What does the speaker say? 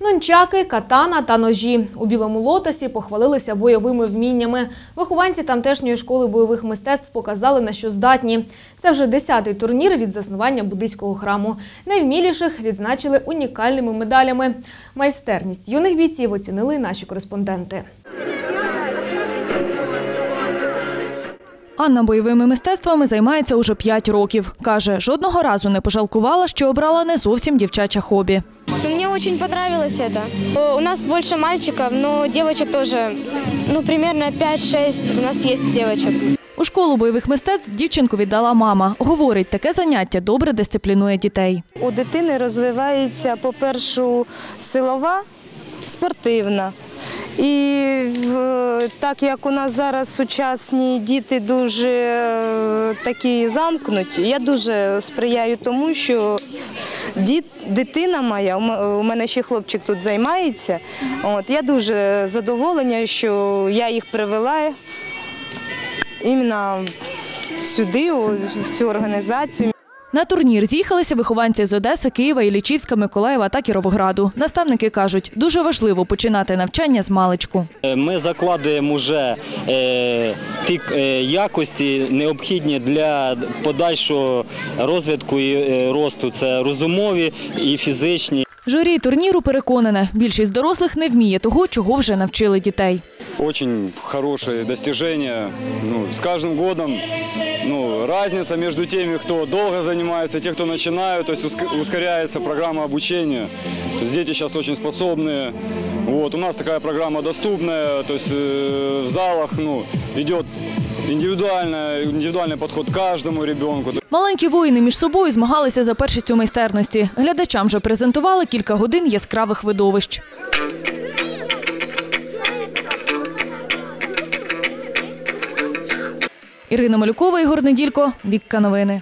Нунчаки, катана та ножі. У білому лотосі похвалилися бойовими вміннями. Вихованці тамтешньої школи бойових мистецтв показали, на що здатні. Це вже десятий турнір від заснування буддийського храму. Найвміліших відзначили унікальними медалями. Майстерність юних бійців оцінили й наші кореспонденти. Анна бойовими мистецтвами займається уже 5 років. Каже, жодного разу не пожалкувала, що обрала не зовсім дівчаче хобі. Ну, Мне очень понравилось это. У нас больше мальчиков, но девочек тоже, ну, примерно 5-6 у нас есть девочек. У школу бойових мистецтв дівчинку віддала мама. Говорить, таке заняття добре дисциплінує дітей. У дитини розвивається, по-перше, силова, спортивна. І в- так як у нас зараз сучасні діти дуже е, такі замкнуті, я дуже сприяю тому, що дитина моя, у мене ще хлопчик тут займається. От, я дуже задоволена, що я їх привела іменно сюди, в цю організацію. На турнір з'їхалися вихованці з Одеси, Києва, Іллічівська, Миколаєва та Кіровограду. Наставники кажуть, дуже важливо починати навчання з маличку. Е, Ми закладуємо вже е, ті е, якості, необхідні для подальшого розвитку і росту. Це розумові і фізичні. Журі турніру переконане, більшість дорослих не вміє того, чого вже навчили дітей. очень хорошие достижения. Ну, с каждым годом ну, разница между теми, кто долго занимается, и те, кто начинают, то есть уск- ускоряется программа обучения. То есть дети сейчас очень способные. Вот, у нас такая программа доступная, то есть э, в залах ну, идет индивидуальная, индивидуальный подход к каждому ребенку. Маленькі воїни між собою змагалися за першість у майстерності. Глядачам же презентували кілька годин яскравих видовищ. Ірина Малюкова, Ігор Неділько, Вікка Новини.